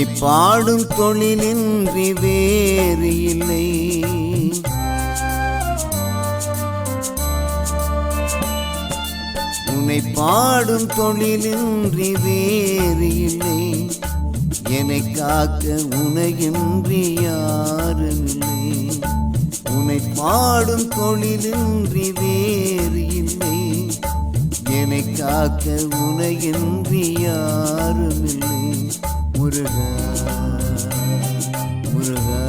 உன்னை பாடும் தொழிலின்றி வேறு இல்லை. உன்னை பாடும் தொழிலின்றி வேறு இல்லை. என்னை காக்க உனையின்றி யாரும் இல்லை. உன்னை பாடும் தொழிலின்றி வேறு இல்லை. என்னை காக்க உனையின்றி யாரும் இல்லை. முருகா முருகா.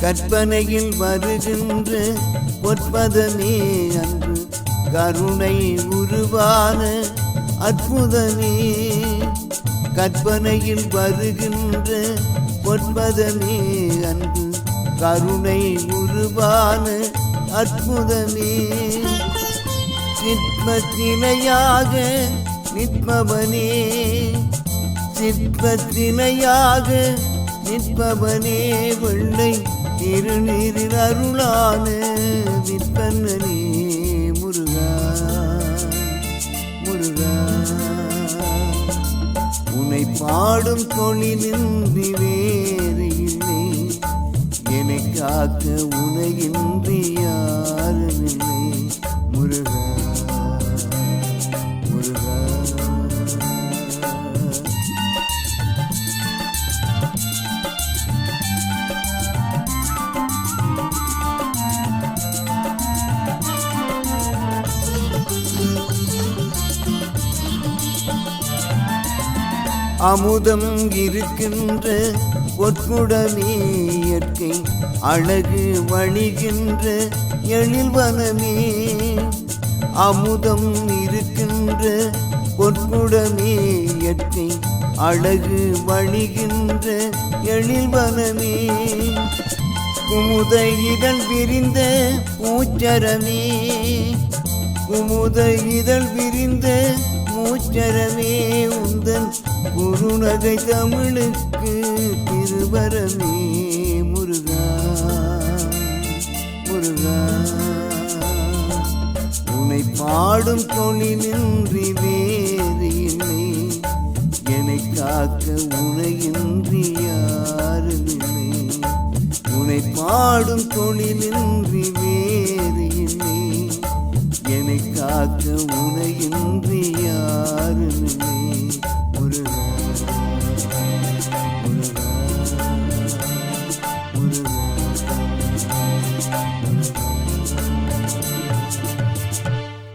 கற்பனையில் வருகின்ற பொற்பதனே அன்று கருணை உருவான அற்புதமே. கற்பனையில் வருகின்ற பொற்பதமே அன்பு கருணை உருவான அற்புதமே. சிற்பத்தினையாக நிற்பவனே சிற்பத்தினையாக நிற்பவனே வெள்ளை திருநீரில் அருளான விற்பனே முருகா. பாடும் தொழிலின்றி வேறு இல்லை. என்னை உனையின்றி அமுதம் இருக்கின்ற பொற்குடமே இயற்கை அழகு வணிகின்ற எழில்வனமே அமுதம் இருக்கின்ற பொற்குடமே இயற்கை அழகு வணிகின்ற எழில்வனமே குமுத இதழ் விரிந்த பூச்சரமே. குமுத இதழ் விரிந்த மூச்சரமே உந்தன் குருநகை தமிழுக்கு திருவரமே. முருகா முருகா உனை பாடும் தொழிலின்றி வேறு இல்லை. என்னை காக்க உனையின்றி யாரும் இல்லை. உன்னை பாடும் தொழிலின்றி வேறு இல்லை. என்னை காக்க உனையின்றி யாருமே.